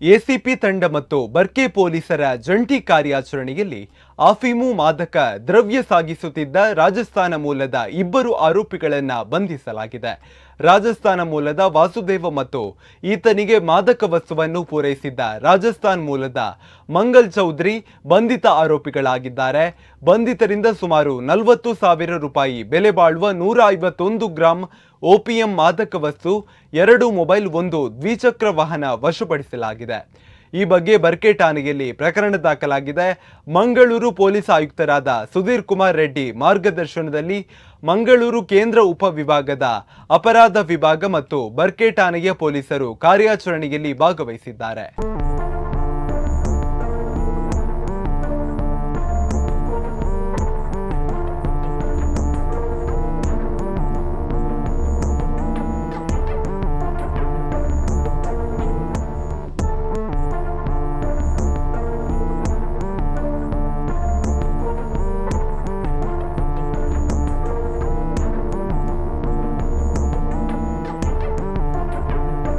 ACP ತಂಡ ಮತ್ತು ಬರ್ಕೆ ಪೊಲೀಸರ ಜಂಟಿ ಕಾರ್ಯಾಚರಣೆಯಲ್ಲಿ ಅಫೀಮು ಮಾದಕ ದ್ರವ್ಯ ಸಾಗಿಸುತ್ತಿದ್ದ ರಾಜಸ್ಥಾನ ಮೂಲದ ಇಬ್ಬರು ಆರೋಪಿಗಳನ್ನು ಬಂಧಿಸಲಾಗಿದೆ. ರಾಜಸ್ಥಾನ ಮೂಲದ ವಾಸುದೇವ ಮತ್ತು ಈತನಿಗೆ ಮಾದಕ ವಸ್ತುವನ್ನು ಪೂರೈಸಿದ್ದ ರಾಜಸ್ಥಾನ್ ಮೂಲದ ಮಂಗಲ್ ಚೌಧರಿ ಬಂಧಿತ ಆರೋಪಿಗಳಾಗಿದ್ದಾರೆ. ಬಂಧಿತರಿಂದ ಸುಮಾರು ನಲವತ್ತು ಸಾವಿರ ರೂಪಾಯಿ ಬೆಲೆ ಬಾಳುವ ನೂರ ಐವತ್ತೊಂದು ಗ್ರಾಂ ಓಪಿಎಂ ಮಾದಕ ವಸ್ತು, ಎರಡು ಮೊಬೈಲ್ ಒಂದು ದ್ವಿಚಕ್ರ ವಾಹನ ವಶಪಡಿಸಲಾಗಿದೆ. ಈ ಬಗ್ಗೆ ಬರ್ಕೆ ಠಾಣೆಯಲ್ಲಿ ಪ್ರಕರಣ ದಾಖಲಾಗಿದೆ. ಮಂಗಳೂರು ಪೊಲೀಸ್ ಆಯುಕ್ತರಾದ ಸುಧೀರ್ ಕುಮಾರ್ ರೆಡ್ಡಿ ಮಾರ್ಗದರ್ಶನದಲ್ಲಿ ಮಂಗಳೂರು ಕೇಂದ್ರ ಉಪವಿಭಾಗದ ಅಪರಾಧ ವಿಭಾಗ ಮತ್ತು ಬರ್ಕೆ ಠಾಣೆಯ ಪೊಲೀಸರು ಕಾರ್ಯಾಚರಣೆಯಲ್ಲಿ ಭಾಗವಹಿಸಿದ್ದಾರೆ.